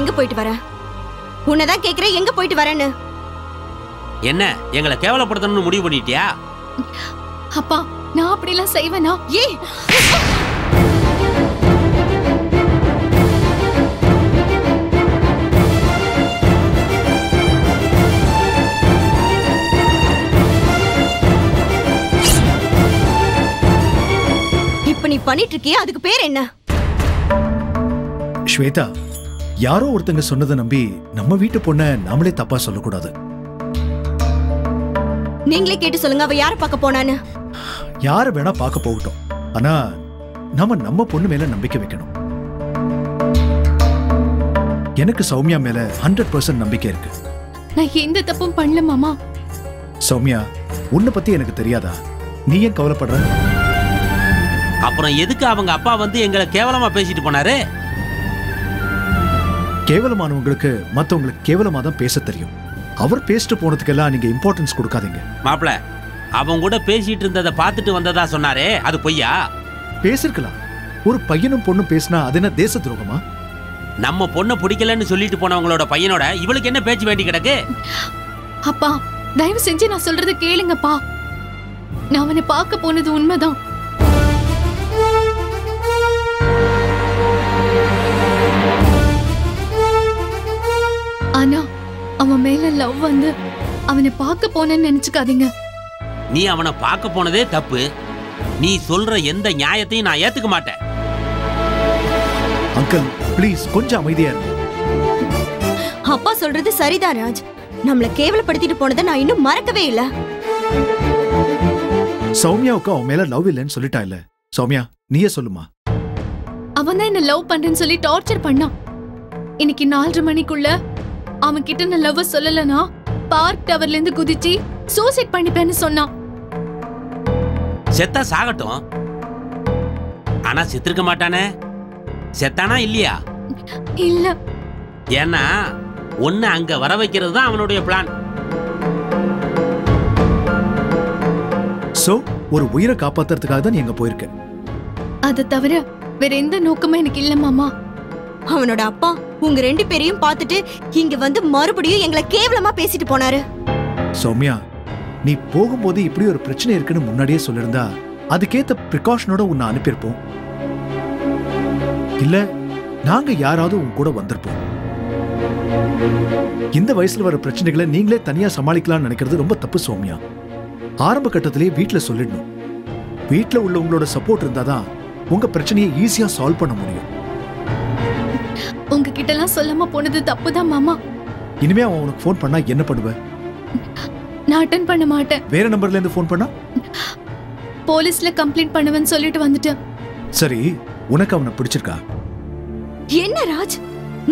எங்க போயிட்டு வர? உன்னதான் கேக்குறேன் எங்க போயிட்டு வரேன்னு. என்ன எங்களை கேவலப்படுத்தணும்னு முடிவு பண்ணிட்டியா? அப்பா நான் அப்படிலாம் செய்வேனா? ஏய் இப்ப நீ பண்ணிட்டு இருக்கியே அதுக்கு பேர் என்ன? ஸ்வேதா யாரோ ஒருத்தங்க சொன்னதை நம்பி நம்ம வீட்டு பொண்ண நாமளே தப்பா சொல்லக்கூடாது. நீங்களே கேட்டு சொல்லுங்க அவ யார பார்க்க போனான்னு. யார வேணா பார்க்க போகட்டும். ஆனா நாம நம்ம பொண்ணு மேல நம்பிக்கை வைக்கணும். எனக்கு சௌமியா மேல ஹண்ட்ரட் பர்சன்ட் நம்பிக்கை இருக்கு. நான் எந்த தப்பும் பண்ணல மாமா. சௌமியா உன்னை பத்தி எனக்கு தெரியாதா? நீ ஏன் கவலைப்படுற? அப்புறம் எதுக்கு அவங்க அப்பா வந்து எங்களை கேவலமா பேசிட்டு போனாரு? கேவலமானவங்களுக்கு மத்தவங்களுக்கு கேவலமா தான் பேச தெரியும். அவர் பேசிட்டு போனதுக்கெல்லாம் நீங்க இம்பார்ட்டன்ஸ் கொடுக்காதீங்க. மாப்பிள அவங்க கூட பேசிட்டு இருந்ததை பார்த்துட்டு வந்ததா சொன்னாரே அது பொய்யா? பேசிருக்கலாம். ஒரு பையனும் பொண்ணும் பேசினா அது என்ன தேச துரோகமா? நம்ம பொண்ணை பிடிக்கலன்னு சொல்லிட்டு போனவங்களோட பையனோட இவளுக்கு என்ன பேச்சு வேண்டி கிடக்கு? அப்பா தயவு செஞ்சு நான் சொல்றத கேளுங்கப்பா. நான் அவனை பார்க்க போனது உண்மைதான். ஆனா அவன் மேல லவ் வந்து அவனை பார்க்க போனேன்னு நினைச்சுக்காதீங்க. நீ அவனை பார்க்க போனதே தப்பு. நீ சொல்ற எந்த நியாயத்தையும் நான் ஏத்துக்க மாட்டேன். அங்கிள் ப்ளீஸ் கொஞ்சம் அமைதியா இருங்க அப்பா சொல்றது சரிதான் ராஜ். நம்மள கேவலப்படுத்திட்டு போனதை நான் இன்னும் மறக்கவே இல்ல. சௌமியாவுக்கு அவன் மேல லவ் இல்லைன்னு சொல்லிட்டா இல்ல? சௌமியா நீயே சொல்லுமா? அவன் தான் என்ன லவ் பண்றேன்னு சொல்லி டார்ச்சர் பண்ணான். இன்னைக்கு நாலரை மணிக்குள்ள அவன் கிட்ட நான் லவ் சொல்லலனா பார்க் டவர்ல இருந்து குதிச்சு சூசைட் பண்ணிப்பேன்னு சொன்னான். செத்தா சாகட்டும். ஆனா செத்திருக்க மாட்டானே? செத்தானா இல்லையா? இல்ல. ஏன்னா ஒன்னு அங்க வர வைக்கிறது தான் அவனுடைய பிளான் சோ ஒரு உயிரை காப்பாத்துறதுக்காக தான் நீ அங்க போயிருக்க. அதை தவிர வேற எந்த நோக்கமும் எனக்கு இல்ல மாமா. அவனோட அப்பா உங்க ரெண்டு பேரையும் பார்த்துட்டு இங்க வந்து மறுபடியும் எங்களை கேவலமா பேசிட்டு போனாரு. சௌமியா நீ போகும்போது இப்படி ஒரு பிரச்சனை இருக்குன்னு முன்னாடியே சொல்லிருந்தா அதுக்கேத்த ப்ரிகாஷனோட உன்னை அனுப்பியிருப்போம். இல்ல நாங்க யாராவது உன் கூட வந்திருப்போம். இந்த வயசுல வர பிரச்சனைகளை நீங்களே தனியா சமாளிக்கலாம்னு நினைக்கிறது ரொம்ப தப்பு சௌமியா. ஆரம்ப கட்டத்திலேயே வீட்டுல சொல்லிடணும். வீட்டுல உள்ளவங்களோட சப்போர்ட் இருந்தாதான் உங்க பிரச்சனையை ஈஸியா சால்வ் பண்ண முடியும். உங்ககிட்ட எல்லாம் சொல்லாம போனது தப்புதான் மாமா. இனிமே அவன் உனக்கு ஃபோன் பண்ணா என்ன பண்ணுவ? நான் அட்டன் பண்ண மாட்டேன். வேற நம்பர்ல இருந்து ஃபோன் பண்ணா? போலீஸ்ல கம்ப்ளைண்ட் பண்ணுவேன்னு சொல்லிட்டு வந்துட்டேன். சரி உனக்கு அவனை பிடிச்சிருக்கா? என்ன ராஜ்?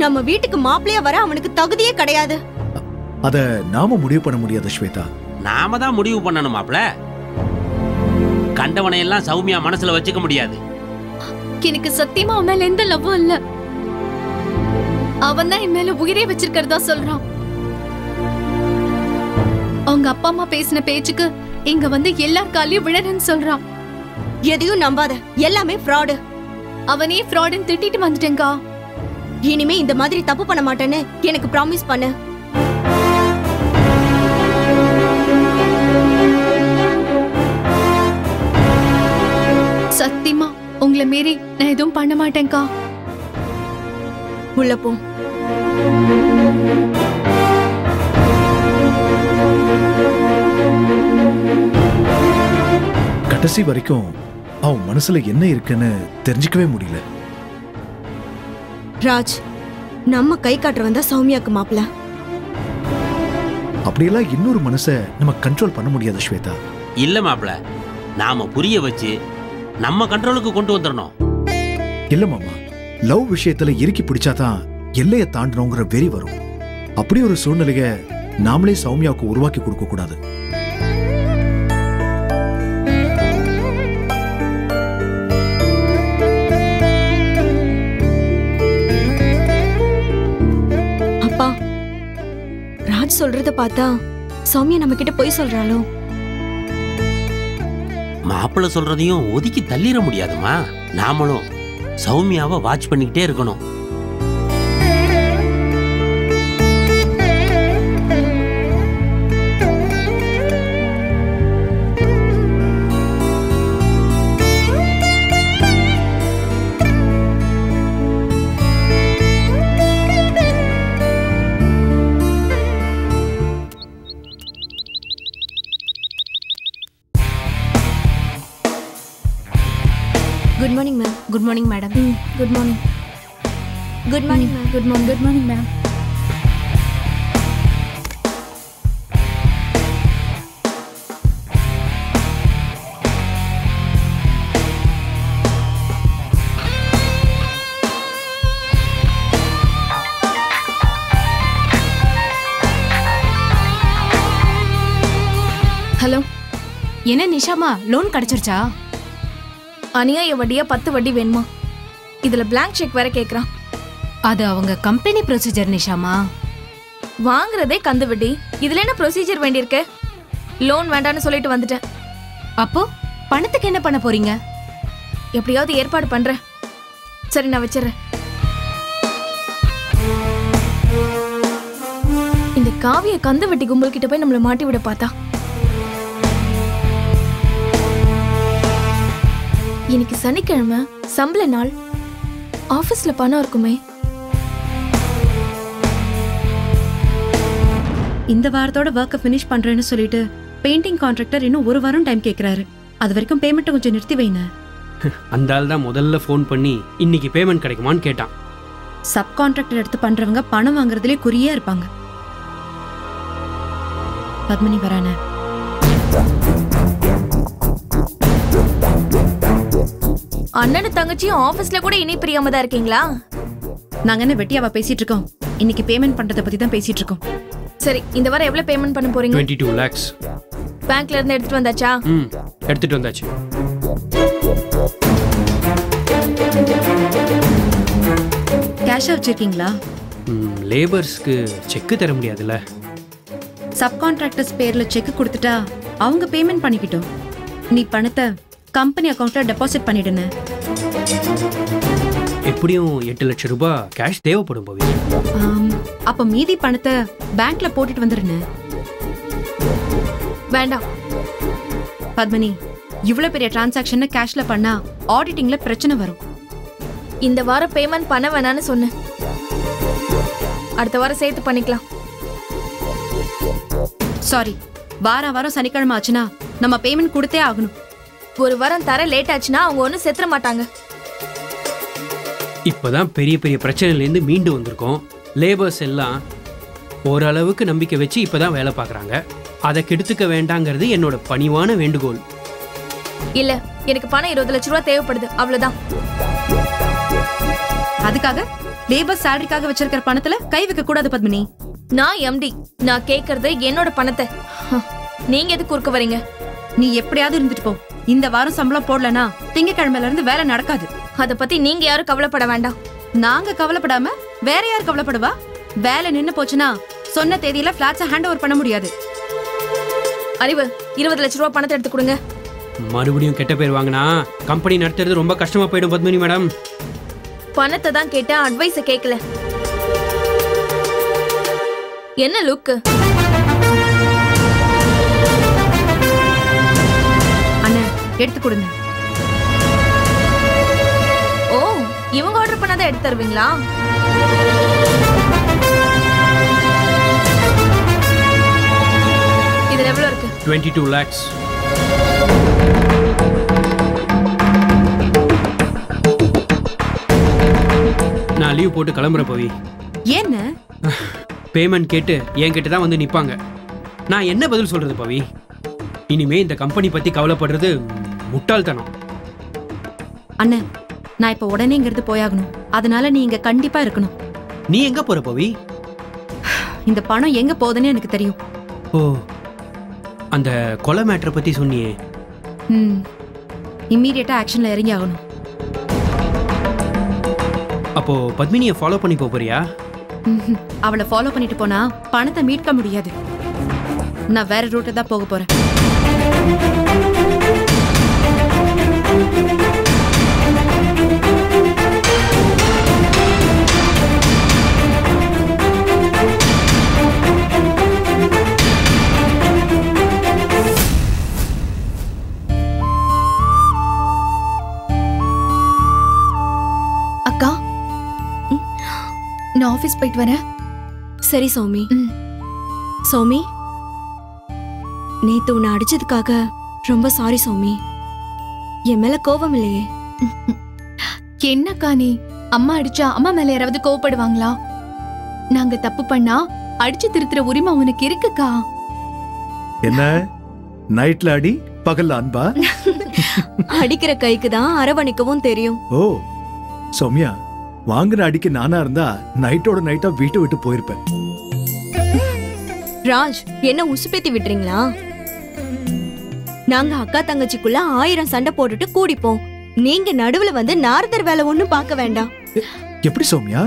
நம்ம வீட்டுக்கு மாப்பிள்ளையா வர அவனுக்கு தகுதியே கிடையாது. அத நாம முடிவு பண்ண முடியாது ஸ்வேதா. நாம தான் முடிவு பண்ணணும் மாப்ள கண்டவனை எல்லாம் சௌமியா மனசுல வச்சுக்க முடியாது. எனக்கு சத்தியமா அவன் மேல எந்த லவ்வும் இல்ல. அவன் தான் என் மேல உயிரே வச்சிருக்கிறதா சொல்றான். அவங்க அப்பா அம்மா பேசின பேச்சுக்கு இங்க வந்து எல்லார் காலையும் விழறேன்னு சொல்றான். எதையும் நம்பாத எல்லாமே ஃப்ராடு அவனே ஃப்ராடுன்னு திட்டிட்டு வந்துட்டேங்கா இனிமே இந்த மாதிரி தப்பு பண்ண மாட்டேன்னு எனக்கு ப்ராமிஸ் பண்ணு. சத்தியமா உங்களை மீறி நான் எதுவும் பண்ண மாட்டேன்க்கா. உள்ள போ. கடைசி வரைக்கும் அவன் மனசுல என்ன இருக்குன்னு தெரிஞ்சுக்கவே முடியல. ராஜ் நம்ம கை காட்டுற வந்தா சௌமியாக்கு மாப்பிள்ள அப்படியெல்லாம் இன்னொரு மனசை நம்ம கண்ட்ரோல் பண்ண முடியாது ஸ்வேதா. இல்ல மாப்ள நாம புரிய வச்சு நம்ம கண்ட்ரோலுக்கு கொண்டு வந்துடணும். இல்ல மாமா லவ் விஷயத்துல இறுக்கி பிடிச்சாதான் எல்லையை தாண்டணுங்கிற வெறி வரும். அப்படி ஒரு சூழ்நிலைய நாமளே சௌமியாவுக்கு உருவாக்கி கொடுக்க கூடாது. அப்பா ராஜ் சொல்றத பார்த்தா சௌமியா நம்ம கிட்ட பொய் சொல்றாளோ? மாப்பிள்ள சொல்றதையும் ஒதுக்கி தள்ளிட முடியாதுமா நாமளும் சௌமியாவை வாட்ச் பண்ணிக்கிட்டே இருக்கணும். Good morning ma'am good morning good morning ma'am hello. என்ன நிஷாமா? லோன் கிடைச்சிருச்சா? அநியாய வட்டியா பத்து வட்டி வேணுமா? இதுல blank செக் வேற கேக்குறான். அது அவங்க கம்பெனி ப்ரொசீஜர் நிஷாமா? வாங்குறதே கந்து வட்டி. இதுல என்ன ப்ரொசீஜர் வேண்டியிருக்கு? லோன் வேண்டாம்னு சொல்லிட்டு வந்துட்டேன். அப்போ பணத்துக்கு என்ன பண்ண போறீங்க? எப்படியாவது ஏற்பாடு பண்றேன். சரி நான் வச்சிடுறேன். இந்த காவிய கந்து வட்டி கும்பல் கிட்ட போய் நம்மள மாட்டி விட பார்த்தா. இன்னைக்கு சனிக்கிழமை சம்பள நாள். ஆபீஸ்ல பணம் இருக்குமே. இந்த வாரத்தோட ஒர்க்கை ஃபினிஷ் பண்றேன்னு சொல்லிட்டு பெயிண்டிங் கான்ட்ராக்டர் இன்னும் ஒரு வாரம் டைம் கேக்குறாரு. அது வரைக்கும் பேமெண்ட்டை கொஞ்சம் நிறுத்தி வைங்க. அந்த ஆள் தான் முதல்ல ஃபோன் பண்ணி இன்னைக்கு பேமெண்ட் கிடைக்குமான்னு கேட்டான். சப் கான்ட்ராக்டர் எடுத்து பண்றவங்க பணம் வாங்குறதுலே குறியா இருப்பாங்க. பத்மினி வரானே. அண்ணனும் தங்கச்சியும் ஆபீஸ்ல கூட இனி பிரியாம தான் இருக்கீங்களா? நாங்க என்ன வெட்டியாவா பேசிட்டு இருக்கோம்? இன்னைக்கு பேமெண்ட் பண்றதை பத்தி தான் பேசிட்டு இருக்கோம். சரி இந்த வாரம் எவ்வளவு பேமெண்ட் பண்ண போறீங்க? டுவெண்ட்டி டூ லேக்ஸ் பேங்க்ல இருந்து எடுத்துட்டு வந்தாச்சா? ம் எடுத்துட்டு வந்தாச்சு. கேஷா வச்சிருக்கீங்களா? லேபர்ஸ்க்கு செக்கு தர முடியாதுல்ல. சப் கான்ட்ராக்டர்ஸ் பேர்ல செக் கொடுத்துட்டா அவங்க பேமெண்ட் பண்ணிக்கிட்டோம். நீ பணத்தை கம்பெனி அக்கவுண்ட்ல டெபாசிட் பண்ணிடுன எப்படியும் எட்டு லட்சம் ரூபாய் கேஷ் தேவைப்படும் பவி ஆம், அப்ப மீதி பணத்தை பேங்க்ல போட்டுட்டு வந்துருன்னு. வேண்டாம். பத்மினி இவ்வளவு பெரிய டிரான்சாக்ஷன் கேஷ்ல பண்ணா ஆடிட்டிங்ல பிரச்சனை வரும். இந்த வாரம் பேமெண்ட் பண்ண வேணாம்னு சொன்னேன் அடுத்த வாரம் சேர்த்து பண்ணிக்கலாம். சாரி வாரம் வாரம் சனிக்கிழமை ஆச்சுன்னா நம்ம பேமெண்ட் கொடுத்தே ஆகணும். ஒரு வாரம் தர லேட் ஆச்சுன்னா அவங்க ஒன்றும் செத்துற மாட்டாங்க. இப்பதான் பெரிய பெரிய பிரச்சனையிலேருந்து மீண்டு வந்திருக்கோம். லேபர்ஸ் எல்லாம் ஓரளவுக்கு நம்பிக்கை வச்சு இப்பதான் வேலை பார்க்குறாங்க. அதை கெடுத்துக்க வேண்டாங்கிறது என்னோட பணிவான வேண்டுகோள். இல்ல எனக்கு பணம் இருபது லட்ச ரூபா தேவைப்படுது. அவ்வளவுதான். அதுக்காக லேபர் சேலரிக்காக வச்சிருக்கிற பணத்துல கை வைக்க கூடாது பத்மினி. நான் எம்டி நான் கேக்குறது என்னோட பணத்தை. ஹ, நீங்க எதுக்கு குறுக்க வரீங்க? நீ எப்படியாவது இருந்துட்டு போ. இந்த வாரம் சம்பளம் போடலனா திங்கக்கிழமையில இருந்து வேலை நடக்காது. அத பத்தி நீங்க யாரும் கவலைப்பட வேண்டாம். நாங்க கவலைப்படாம வேற யார் கவலைப்படுவா? வேலை நின்னு போச்சுன்னா சொன்ன தேதியில பிளாட்ஸை ஹேண்ட் ஓவர் பண்ண முடியாது. அறிவு இருபது லட்ச ரூபா பணத்தை எடுத்து கொடுங்க. மறுபடியும் கெட்ட பேர் வாங்கினா கம்பெனி நடத்துறது ரொம்ப கஷ்டமா போயிடும் பத்மினி மேடம். பணத்தை தான் கேட்டேன் அட்வைஸ கேட்கல என்ன லுக்கு எடுத்து கொடுங்க. ஓ இவங்க ஆர்டர் பண்ணாதான் எடுத்து தருவீங்களா? இதுல எவ்வளவு இருக்கு? டுவெண்ட்டி டூ லேக்ஸ் நான் லீவ் போட்டு கிளம்புற பவி. ஏன்ன பேமெண்ட் கேட்டு என்கிட்ட தான் வந்து நிற்பாங்க நான் என்ன பதில் சொல்றது பவி? இனிமே இந்த கம்பெனி பத்தி கவலைப்படுறது முட்டாள்தனம். அண்ணன் நான் இப்ப உடனேங்கிறது போயாகணும். அதனால நீ இங்க கண்டிப்பா இருக்கணும். நீ எங்க போற பவி? இந்த பணம் எங்க போகுதுன்னு எனக்கு தெரியும். ஓ அந்த கொலை மேட்ரை பத்தி சொன்னியே. ம் இம்மீடியட்டா ஆக்ஷன்ல இறங்கி ஆகணும் அப்போ பத்மினியை ஃபாலோ பண்ணி போறியா. அவளை ஃபாலோ பண்ணிட்டு போனா பணத்தை மீட்க முடியாது. நான் வேற ரூட்டை தான் போக போறேன். அக்கா. நான் ஆபீஸ் போயிட்டு வரேன். சரி சௌமி. சௌமி நேத்து உன்னை அடிச்சதுக்காக ரொம்ப சாரி சௌமி. என் மேல கோபம் இல்லையே. என்னக்கா நீ? அம்மா அடிச்சா அம்மா மேல யாராவது கோவப்படுவாங்களா? நாங்க தப்பு பண்ணா அடிச்சு திருத்துற உரிமை உனக்கு இருக்குக்கா. என்ன? நைட்ல அடி பகல்ல அன்பா? அடிக்கிற கைக்கு தான் அரவணைக்கவும் தெரியும். ஓ சௌமியா வாங்குன அடிக்கு நானா இருந்தா நைட்டோட நைட்டா வீட்டை விட்டு போயிருப்பேன். ராஜ் என்ன உசுப்பேத்தி விட்டுறீங்களா? நாங்க அக்கா தங்கச்சிக்குள்ள ஆயிரம் சண்டை போட்டுட்டு கூடிப்போம். நீங்க நடுவுல வந்து நாரதர் வேலை ஒண்ணும் பார்க்க வேண்டாம். எப்படி சௌமியா?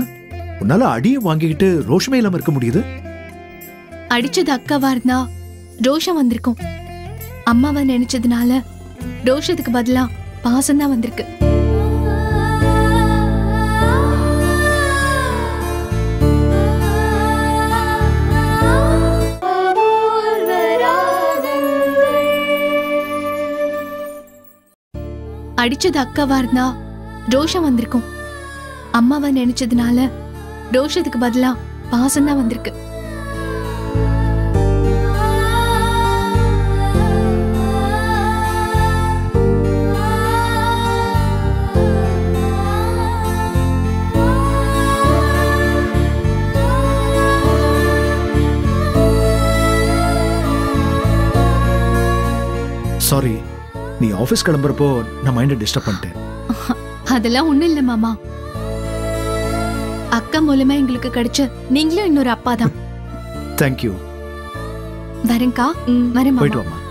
உன்னால அடியும் வாங்கிக்கிட்டு ரோஷமே இல்லாம இருக்க முடியுது? அடிச்சது அக்காவா இருந்தா ரோஷம் வந்திருக்கும். அம்மாவை நினைச்சதுனால ரோஷத்துக்கு பதிலா பாசம் தான் வந்திருக்கு. அடிச்சது அக்காவா இருந்தா ரோஷம் வந்திருக்கும். அம்மாவை நினைச்சதுனால ரோஷத்துக்கு பதிலா பாசம் தான் வந்திருக்கு. நீ ஆபீஸ் கிளம்புறப்போ நான் மைண்டை டிஸ்டர்ப் பண்ணிட்டேன். அதெல்லாம் ஒண்ணும் இல்ல மாமா. அக்கா மூலமா எங்களுக்கு கிடைச்ச நீங்களும் இன்னொரு அப்பா தான் தேங்க்யூ வரேன்க்கா. ம். வரேன் போயிட்டு மாமா வாமா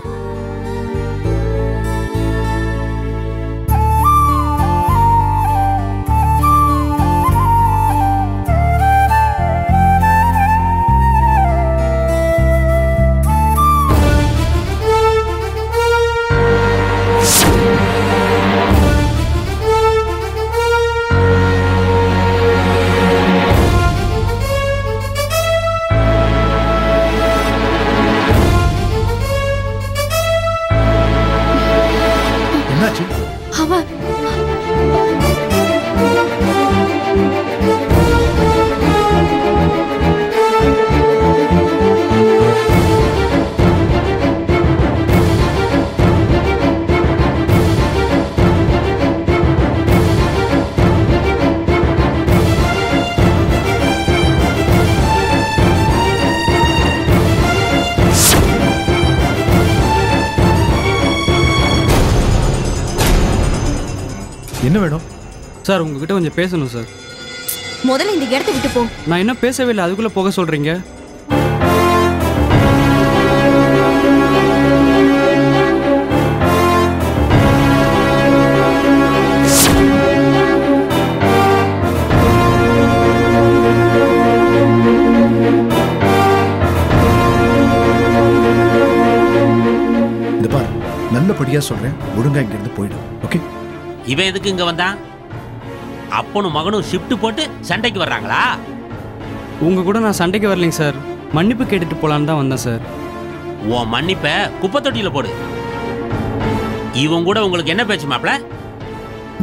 என்னாச்சு அவ சார் உங்ககிட்ட கொஞ்சம் பேசணும் சார். முதல்ல இந்த இடத்த விட்டு போ. நான் இன்னும் பேசவே இல்லை அதுக்குள்ளே போக சொல்கிறீங்க? நல்லபடியா சொல்றேன் ஒழுங்கா இங்க இருந்து போயிடு ஓகே? இவன் எதுக்கு இங்க வந்தான்? அப்பனும் மகனும் ஷிஃப்ட் போட்டு சண்டைக்கு வர்றாங்களா? உங்கள் கூட நான் சண்டைக்கு வரலைங்க சார். மன்னிப்பு கேட்டுட்டு போகலான்னு தான் வந்தேன் சார். உன் மன்னிப்ப குப்பை தொட்டியில போடு. இவன் கூட உங்களுக்கு என்ன பேச்சு மாப்ள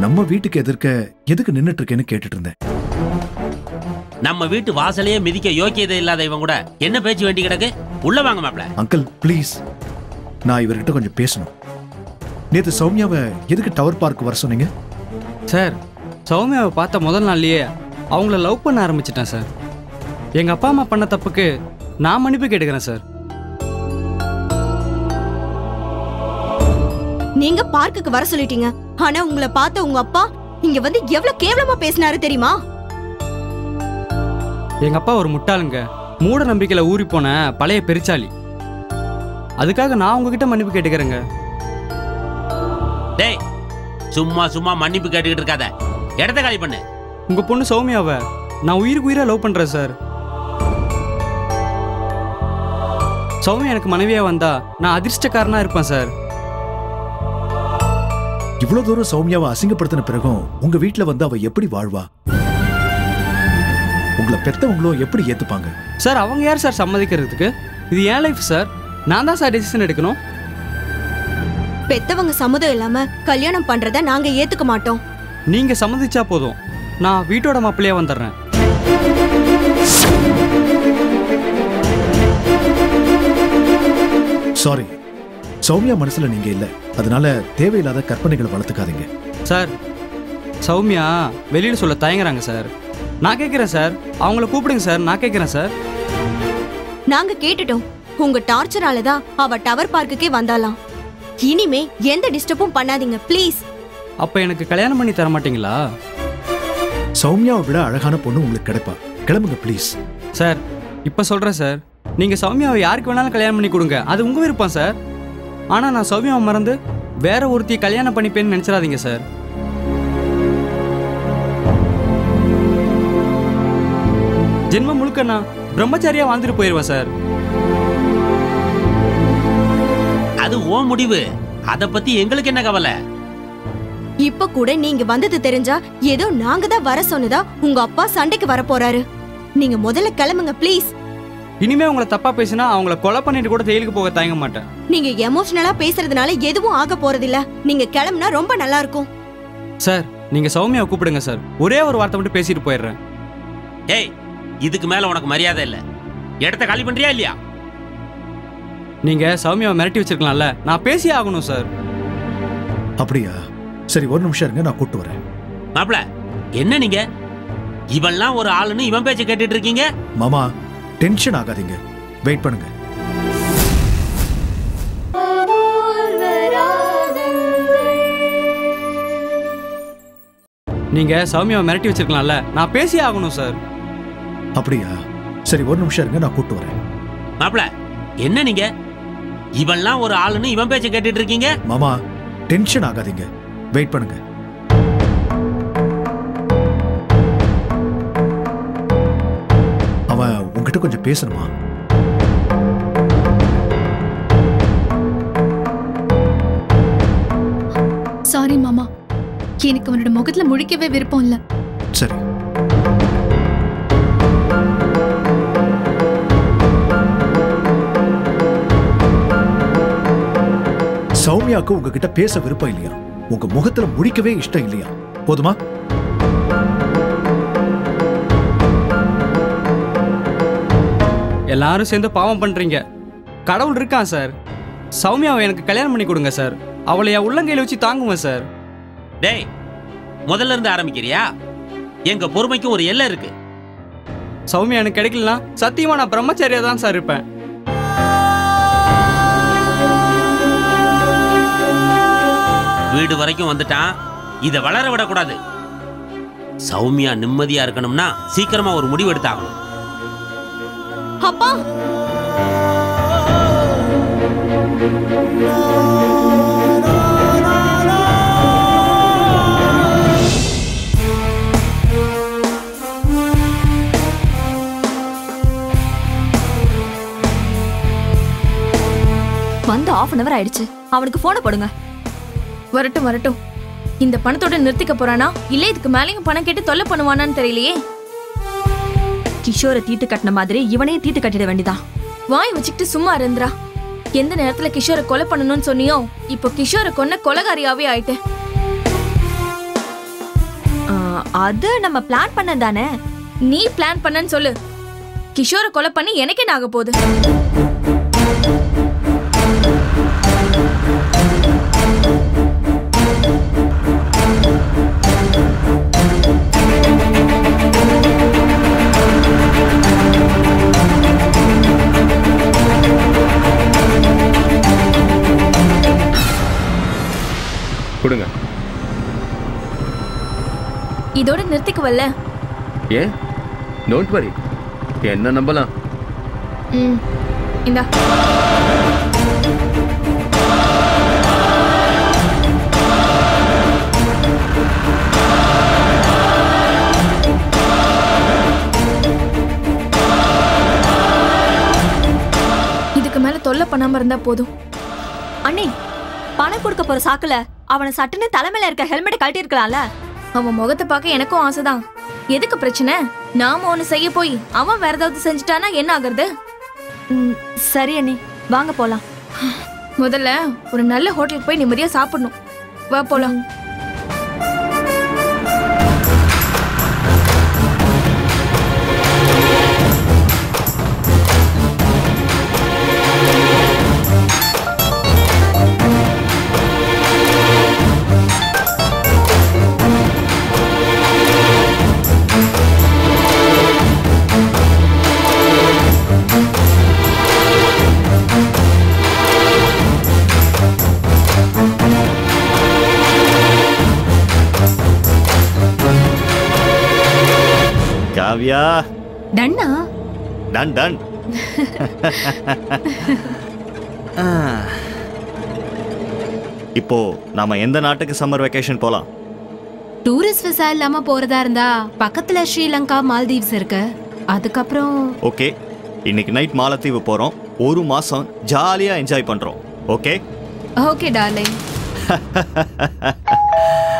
நம்ம வீட்டுக்கு எதிர்க்க எதுக்கு நின்னுட்டு இருக்கேன்னு கேட்டுட்டு இருந்தேன். நம்ம வீட்டு வாசலையே மிதிக்க யோக்கியதை இல்லாத இவன் கூட என்ன பேச்சு வேண்டி கிடக்கு? உள்ள வாங்க மாப்ள அங்கிள் ப்ளீஸ் நான் இவர்கிட்ட கொஞ்சம் பேசணும். நேத்து சௌமியாவை எதுக்கு டவர் பார்க் வர சொன்னீங்க? சார் சௌமியாவை பார்த்த முதல் நாள்லயே அவங்கள லவ் பண்ண ஆரம்பிச்சிட்டேன் சார் எங்கள் அப்பா அம்மா பண்ண தப்புக்கு நான் மன்னிப்பு கேட்டுக்கிறேன் சார் நீங்க பார்க்குக்கு வர சொல்லிட்டீங்க. ஆனா உங்களை பார்த்த உங்க அப்பா இங்க வந்து எவ்வளவு கேவலமா பேசினாரு தெரியுமா? எங்கள் அப்பா ஒரு முட்டாளுங்க. மூட நம்பிக்கையில் ஊறி போன பழைய பெருச்சாளி. அதுக்காக நான் உங்ககிட்ட மன்னிப்பு கேட்டுக்கிறேங்க. டேய் சும்மா சும்மா மன்னிப்பு கேட்டுக்கிட்டு இருக்காத. இடத்த காலி பண்ணு. உங்கள் பொண்ணு சௌமியாவை நான் உயிருக்கு உயிராக லவ் பண்ணுறேன் சார் சௌமியா எனக்கு மனைவியாக வந்தா நான் அதிர்ஷ்டக்காரனாக இருப்பேன் சார் இவ்வளவு தூரம் சௌமியாவை அசிங்கப்படுத்தின பிறகும் உங்க வீட்ல வந்து அவ எப்படி வாழ்வா? உங்களை பெத்தவங்களும் எப்படி ஏத்துப்பாங்க? சார் அவங்க யார் சார் சம்மதிக்கிறதுக்கு? இது ஏன் லைஃப் சார் நான் தான் சார் டெசிஷன் எடுக்கணும். பெத்தவங்க சம்மதம் இல்லாம கல்யாணம் பண்றத நாங்க ஏத்துக்க மாட்டோம். நீங்க சம்மதிச்சா போதும். நான் வீட்டோட மாப்பிள்ளையா வந்துடுறேன். சாரி சௌமியா மனசுல நீங்க இல்ல. அதனால தேவையில்லாத கற்பனைகளை வளர்த்துக்காதீங்க. சார் சௌமியா வெளியில் சொல்ல தயங்குறாங்க சார். நான் கேட்குறேன் சார். அவங்கள கூப்பிடுங்க சார். நான் கேட்குறேன் சார். நாங்க கேட்டுட்டோம். உங்க டார்ச்சரால தான் அவ டவர் பார்க்குக்கே வந்தாலாம் இனிமே எந்த டிஸ்டர்பும் பண்ணாதீங்க ப்ளீஸ். அப்போ எனக்கு கல்யாணம் பண்ணி தர மாட்டீங்களா? சௌமியாவை விட அழகான பொண்ணு உங்களுக்கு கிடைப்பா. கிளம்புங்க ப்ளீஸ் சார் இப்போ சொல்கிறேன் சார். நீங்கள் சௌமியாவை யாருக்கு வேணாலும் கல்யாணம் பண்ணி கொடுங்க. அது உங்கள் விருப்பம் சார். ஆனால் நான் சௌமியாவை மறந்து வேற ஒருத்தியை கல்யாணம் பண்ணிப்பேன்னு நினச்சிடாதீங்க சார். ஜென்மம் முழுக்க நான் பிரம்மச்சாரியா வாழ்ந்துட்டு போயிடுவேன் சார். அது ஓ முடிவு. அத பத்தி எங்களுக்கு என்ன கவலை? இப்ப கூட நீங்க வந்தது தெரிஞ்சா ஏதோ நாங்க தான் வர சொன்னதா உங்க அப்பா சண்டைக்கு வர போறாரு நீங்க முதல்ல கிளம்புங்க ப்ளீஸ் இனிமே உங்களை தப்பா பேசினா அவங்கள கொலை பண்ணிட்டு கூட ஜெயிலுக்கு போக தயங்க மாட்டேன். நீங்க எமோஷனலா பேசுறதுனால எதுவும் ஆக போறதில்ல. நீங்க கிளம்புனா ரொம்ப நல்லா இருக்கும் சார் நீங்க சௌமியாவை கூப்பிடுங்க சார். ஒரே ஒரு வார்த்தை மட்டும் பேசிட்டு போயிடுறேன். ஏய் இதுக்கு மேல உனக்கு மரியாதை இல்ல. இடத்த காலி பண்றியா இல்லையா? நீங்க சௌமியாவை மிரட்டி வச்சிருக்கலாம்ல. நான் பேசியே ஆகணும் சார். அப்படியா? சரி ஒரு நிமிஷம் இருங்க நான் கூட்டு வரேன். மாப்ள என்ன நீங்க? இவன்லாம் ஒரு ஆளுன்னு இவன் பேச்ச கேட்டுட்டு இருக்கீங்க? மாமா டென்ஷன் ஆகாதீங்க. வெயிட் பண்ணுங்க. நீங்க சௌமியாவை மிரட்டி வச்சிருக்கலாம்ல. நான் பேசியே ஆகணும் சார். அப்படியா? சரி ஒரு நிமிஷம் இருங்க நான் கூட்டு வரேன். மாப்ள என்ன நீங்க? இவன்லாம் ஒரு ஆளுன்னு இவன் பேச்ச கேட்டுட்டு இருக்கீங்க? மாமா டென்ஷன் ஆகாதீங்க. வெயிட் பண்ணுங்க. அவன் உங்ககிட்ட கொஞ்சம் பேசணுமா? சாரி மாமா. எனக்கு அவனோட முகத்துல முழிக்கவே விருப்பம் இல்ல. சரி. சௌமியாக்கு உங்ககிட்ட பேச விருப்பம் இல்லையா? உங்க முகத்துல முடிக்கவே இஷ்டம் இல்லையா? போதுமா? எல்லாரும் சேர்ந்து பாவம் பண்றீங்க. கடவுள் இருக்கான் சார். சௌமியாவை எனக்கு கல்யாணம் பண்ணி கொடுங்க சார். அவளை என் உள்ளங்கையில வச்சு தாங்குவேன் சார். டேய் முதல்ல இருந்து ஆரம்பிக்கிறியா? எங்க பொறுமைக்கு ஒரு எல்லை இருக்கு. சௌமியா எனக்கு கிடைக்கலனா சத்தியமா நான் பிரம்மச்சாரியா தான் சார் இருப்பேன். வீடு வரைக்கும் வந்துட்டான். இதை வளர விடக்கூடாது. சௌமியா நிம்மதியா இருக்கணும்னா சீக்கிரமா ஒரு முடிவு எடுத்தாகணும். அப்பா! வந்து ஆஃப் அன் அவர் ஆயிடுச்சு. அவனுக்கு போனை போடுங்க. வரட்டும் வரட்டும். இந்த பணத்தோட நிறுத்திக்க போறானா? இல்ல இதுக்கு மேலேயும் பணம் கேட்டு தொல்லை பண்ணுவானான்னு தெரியலையே. கிஷோரை தீத்து கட்டின மாதிரி இவனையே தீத்து கட்டிட வேண்டியதா? வாய் வச்சுக்கிட்டு சும்மா இருந்திரா எந்த நேரத்துல கிஷோரை கொலை பண்ணணும்னு சொன்னியோ இப்போ கிஷோரை கொன்ன கொலகாரியாவே ஆயிட்டேன் அது நம்ம பிளான் பண்ண தானே? நீ பிளான் பண்ணன்னு சொல்லு. கிஷோரை கொலை பண்ணி எனக்கு என்ன ஆக போகுது? இதோட நிறுத்திக்குவல்ல. ஏன்? டோன்ட் வரி என்ன நம்பலாம்? ம். இந்தா. இதுக்கு மேல தொல்லை பண்ணாம இருந்தா போதும். அண்ணே பணம் கொடுக்க போற சாக்குல அவனை சட்டுன்னு தலைமையில இருக்க ஹெல்மெட்டை கழட்டி இருக்கலாம்ல அவன் முகத்தை பார்க்க எனக்கும் ஆசைதான். எதுக்கு பிரச்சனை? நாம ஒண்ணு செய்ய போய் அவன் வேற ஏதாவது செஞ்சுட்டானா என்ன ஆகுறது? சரி அண்ணே. வாங்க போலாம். முதல்ல ஒரு நல்ல ஹோட்டலுக்கு போய் நிம்மதியா சாப்பிடணும். வா போலாம். டன் டன் ஆ. இப்போ நாம எந்த நாட்டுக்கு சம்மர் வெக்கேஷன் போலாம்? டூரிஸ்ட் விசா இல்லாம போறதா இருந்தா பக்கத்துல ஸ்ரீலங்கா மால்தீவ்ஸ் இருக்கு. அதுக்கப்புறம் ஓகே. இன்னைக்கு நைட் மாலத்தீவு போறோம். ஒரு மாசம் ஜாலியா என்ஜாய் பண்றோம். ஓகே? Okay darling